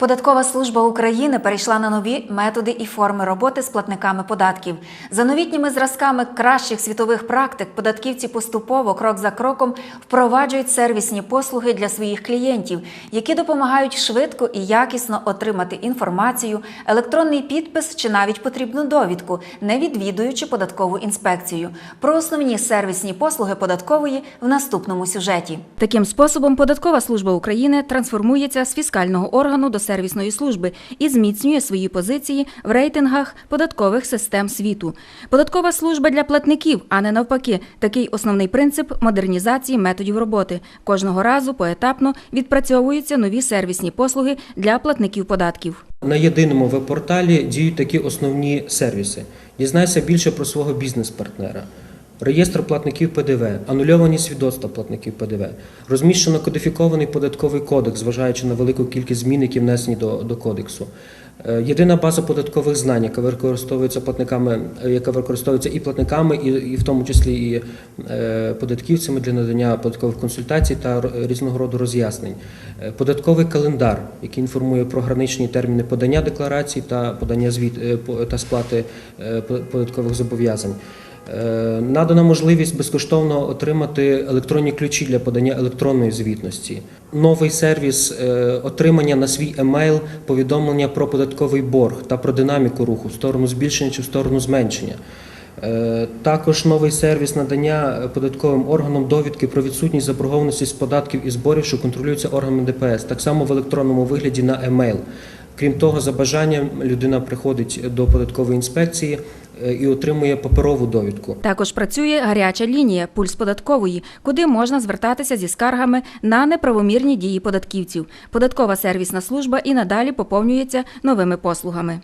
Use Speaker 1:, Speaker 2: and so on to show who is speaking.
Speaker 1: Податкова служба України перейшла на нові методи і форми роботи з платниками податків. За новітніми зразками кращих світових практик податківці поступово, крок за кроком, впроваджують сервісні послуги для своїх клієнтів, які допомагають швидко і якісно отримати інформацію, електронний підпис чи навіть потрібну довідку, не відвідуючи податкову інспекцію. Про основні сервісні послуги податкової в наступному сюжеті. Таким способом податкова служба України трансформується з фіскального органу до сервісної служби і зміцнює свої позиції в рейтингах податкових систем світу. Податкова служба для платників, а не навпаки, такий основний принцип модернізації методів роботи. Кожного разу поетапно відпрацьовуються нові сервісні послуги для платників податків.
Speaker 2: На єдиному веб-порталі діють такі основні сервіси. Дізнайся більше про свого бізнес-партнера. Реєстр платників ПДВ, анульовані свідоцтва платників ПДВ, розміщено кодифікований податковий кодекс, зважаючи на велику кількість змін, які внесені до, до кодексу. Е, Єдина база податкових знань, яка використовується платниками, е, яка використовується і платниками, і, і в тому числі і е, податківцями для надання податкових консультацій та різного роду роз'яснень. Е, Податковий календар, який інформує про граничні терміни подання декларацій та подання звіт та сплати податкових зобов'язань. Е, Надана можливість безкоштовно отримати електронні ключі для подання електронної звітності. Новий сервіс е, отримання на свій емейл повідомлення про податковий борг та про динаміку руху в сторону збільшення чи в сторону зменшення. Е, Також новий сервіс надання податковим органам довідки про відсутність заборгованості з податків і зборів, що контролюються органами ДПС, так само в електронному вигляді на емейл. Крім того, за бажанням людина приходить до податкової інспекції і отримує паперову довідку.
Speaker 1: Також працює гаряча лінія Пульс податкової, куди можна звертатися зі скаргами на неправомірні дії податківців. Податкова сервісна служба і надалі поповнюється новими послугами.